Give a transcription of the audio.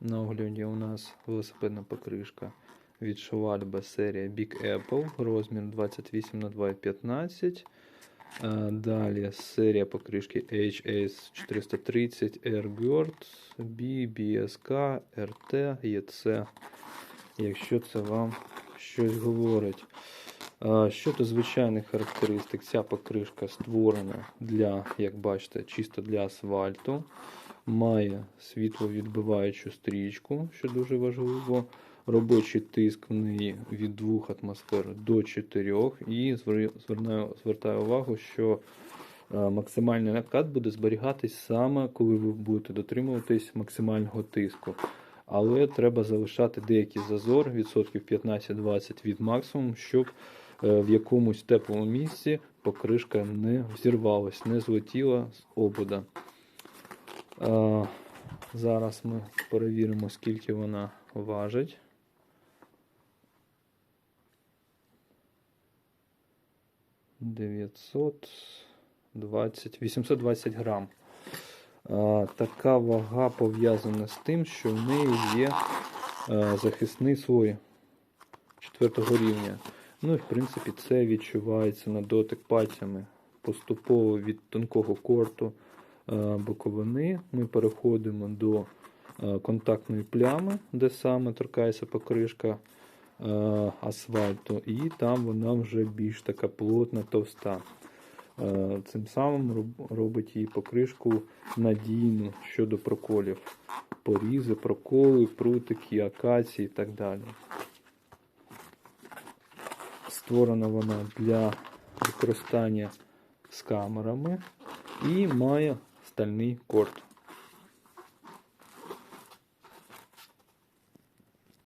На огляді у нас велосипедна покришка від Schwalbe серія Big Apple, розмір 28 на 2,15. Е, Далі серія покришки HS 430 AirGuard, B, BSK, RT, EC, якщо це вам щось говорить. Е, Щодо звичайних характеристик, ця покришка створена для, як бачите, чисто для асфальту. Має світловідбиваючу стрічку, що дуже важливо. Робочий тиск в неї від 2 атмосфер до 4. І звернаю, звертаю увагу, що е, максимальний накат буде зберігатись саме, коли ви будете дотримуватись максимального тиску. Але треба залишати деякий зазор, відсотків 15-20 від максимуму, щоб е, в якомусь теплому місці покришка не взірвалась, не злетіла з обода. Е, Зараз ми перевіримо, скільки вона важить. Дев'ятсот двадцять, 820 грам. Е, Така вага пов'язана з тим, що в неї є е, захисний слой четвертого рівня. Ну і в принципі це відчувається на дотик пальцями. Поступово від тонкого корту боковини ми переходимо до е, контактної плями, де саме торкається покришка е, асфальту, і там вона вже більш така плотна, товста. Е, Цим самим робить її покришку надійну щодо проколів. Порізи, проколи, прутики, акації і так далі. Створена вона для використання з камерами і має стальний корт.